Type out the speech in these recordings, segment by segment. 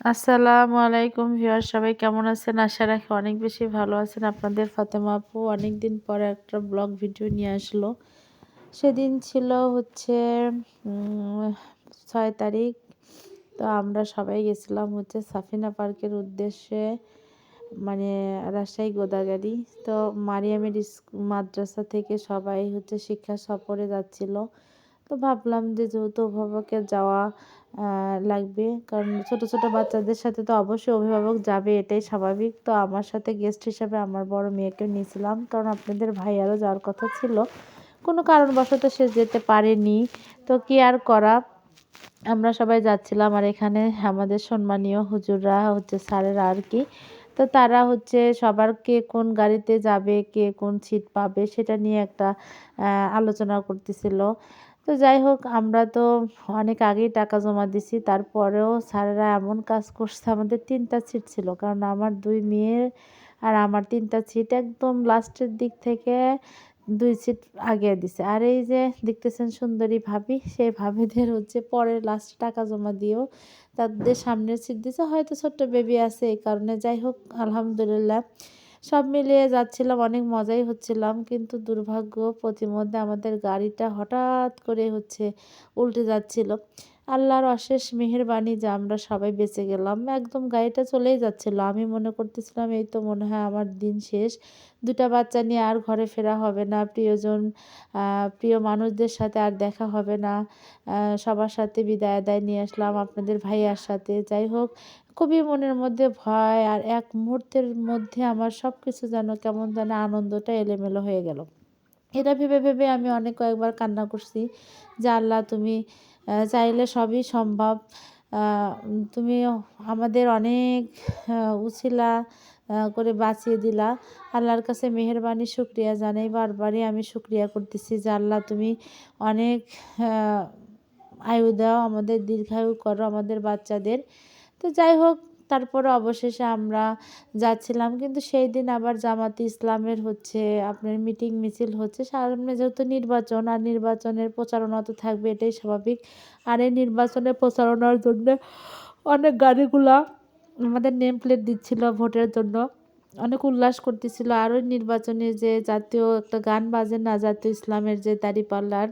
আসসালামু আলাইকুম ভিউয়ার সবাই কেমন আছেন? আশা রাখি অনেক বেশি ভালো আছেন। আপনাদের ফাতেমা আপু অনেক দিন পরে একটা ব্লগ ভিডিও নিয়ে আসলো। সেদিন ছিল হচ্ছে ছয় তারিখ। তো আমরা সবাই গেছিলাম হচ্ছে সাফিনা পার্কের উদ্দেশ্যে মানে রাজশাহী গোদাগাড়ি। তো মারিয়ামের মাদ্রাসা থেকে সবাই হচ্ছে শিক্ষা সফরে যাচ্ছিল। তো ভাবলাম যে যেহেতু অভিভাবকের যাওয়া লাগবে, কারণ ছোট ছোট বাচ্চাদের সাথে তো অবশ্যই অভিভাবক যাবে, এটাই স্বাভাবিক। তো আমার সাথে গেস্ট হিসাবে আমার বড় মেয়েকে নিয়েছিলাম, কারণ আপনাদের ভাইয়ারও যাওয়ার কথা ছিল। কোনো কারণবশত সে যেতে পারেনি। তো কি আর করা? আমরা সবাই যাচ্ছিলাম আর এখানে আমাদের সম্মানীয় হুজুররা হচ্ছে স্যারেরা আর কি। তো তারা হচ্ছে সবার কে কোন গাড়িতে যাবে, কে কোন সিট পাবে, সেটা নিয়ে একটা আলোচনা করতেছিল। তো যাই হোক, আমরা তো অনেক আগেই টাকা জমা দিছি। তারপরেও স্যারেরা এমন কাজ করছে, আমাদের তিনটা সিট ছিল। কারণ আমার দুই মেয়ের আর আমার তিনটা সিট একদম লাস্টের দিক থেকে দুই সিট আগে দিছে। আর এই যে দেখতেছেন সুন্দরী ভাবি, সেই ভাবিদের হচ্ছে পরে লাস্ট টাকা জমা দিয়েও তাদের সামনের সিট দিছে। হয়তো ছোট্ট বেবি আছে এই কারণে। যাই হোক, আলহামদুলিল্লাহ। সব মিলিয়ে যাচ্ছিলাম, অনেক মজাই হচ্ছিলাম। কিন্তু দুর্ভাগ্য, প্রতিমধ্যে আমাদের গাড়িটা হঠাৎ করে হচ্ছে উল্টে যাচ্ছিল। আল্লাহর অশেষ মেহেরবানি যে আমরা সবাই বেঁচে গেলাম। একদম গাড়িটা চলেই যাচ্ছিল। আমি মনে করতেছিলাম, এই তো মনে হয় আমার দিন শেষ। দুটা বাচ্চা নিয়ে আর ঘরে ফেরা হবে না। প্রিয়জন প্রিয় মানুষদের সাথে আর দেখা হবে না। সবার সাথে বিদায় আদায় নিয়ে আসলাম আপনাদের ভাইয়ার সাথে। যাই হোক, খুবই মনের মধ্যে ভয় আর এক মুহূর্তের মধ্যে আমার সব কিছু যেন কেমন যেন আনন্দটা এলোমেলো হয়ে গেল। এটা ভেবে ভেবে আমি অনেক কয়েকবার কান্না করছি যে, আল্লাহ, তুমি চাইলে সবই সম্ভব। তুমি আমাদের অনেক উছিলা করে বাঁচিয়ে দিলা। আল্লাহর কাছে মেহরবানি, শুক্রিয়া জানাই। বারবারই আমি শুক্রিয়া করতেছি যে, আল্লাহ, তুমি অনেক আয়ু দাও, আমাদের দীর্ঘায়ু করো আমাদের বাচ্চাদের। তো যাই হোক তারপরে অবশেষে আমরা যাচ্ছিলাম। কিন্তু সেই দিন আবার জামাতি ইসলামের হচ্ছে আপনার মিটিং মিছিল হচ্ছে। সামনে যেহেতু নির্বাচন, আর নির্বাচনের প্রচারণা তো থাকবে, এটাই স্বাভাবিক। আর এই নির্বাচনের প্রচারণার জন্য অনেক গাড়িগুলা আমাদের নেম প্লেট দিচ্ছিল ভোটের জন্য। অনেক উল্লাস করতেছিল। আর ওই নির্বাচনে যে জাতীয় একটা গান বাজে না, জাতীয় ইসলামের যে দাড়িপাল্লার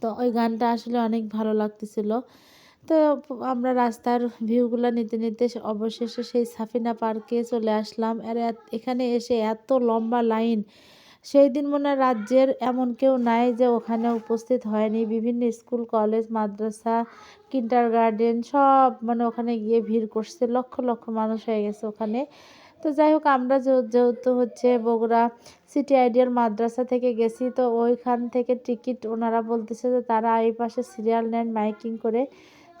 তো ওই গানটা আসলে অনেক ভালো লাগতেছিল। তো আমরা রাস্তার ভিউগুলো নিতে নিতে অবশেষে সেই সাফিনা পার্কে চলে আসলাম। আর এখানে এসে এত লম্বা লাইন। সেই দিন মনে রাজ্যের এমন কেউ নাই যে ওখানে উপস্থিত হয়নি। বিভিন্ন স্কুল, কলেজ, মাদ্রাসা কিন্টার গার্ডেন সব মানে ওখানে গিয়ে ভিড় করছে। লক্ষ লক্ষ মানুষ হয়ে গেছে ওখানে। তো যাই হোক, আমরা যেহেতু হচ্ছে বগুড়া সিটি আইডিয়াল মাদ্রাসা থেকে গেছি, তো ওইখান থেকে টিকিট ওনারা বলতেছে যে তারা এই পাশে সিরিয়াল নেন, মাইকিং করে।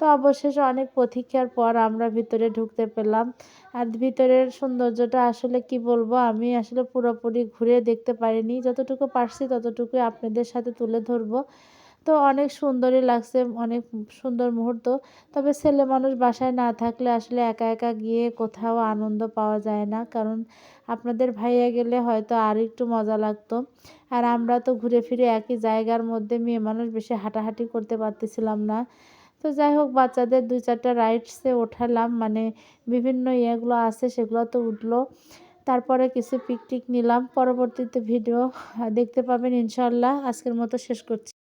তো অবশেষে অনেক প্রতীক্ষার পর আমরা ভিতরে ঢুকতে পেলাম। আর ভিতরের সৌন্দর্যটা আসলে কি বলব? আমি আসলে পুরোপুরি ঘুরে দেখতে পারিনি। যতটুকু পারছি ততটুকুই আপনাদের সাথে তুলে ধরবো। তো অনেক সুন্দরই লাগছে, অনেক সুন্দর মুহূর্ত। তবে ছেলে মানুষ বাসায় না থাকলে আসলে একা একা গিয়ে কোথাও আনন্দ পাওয়া যায় না। কারণ আপনাদের ভাইয়া গেলে হয়তো আর একটু মজা লাগতো। আর আমরা তো ঘুরে ফিরে একই জায়গার মধ্যে মেয়ে মানুষ বেশি হাঁটাহাঁটি করতে পারতেছিলাম না। তো যাই হোক, বাচ্চাদের দুই চারটা রাইডসে ওঠালাম। মানে বিভিন্ন ইয়েগুলো আছে, সেগুলো তো উঠল। তারপরে কিছু পিকটিক নিলাম। পরবর্তীতে ভিডিও দেখতে পাবেন ইনশাল্লাহ আজকের মতো শেষ করছি।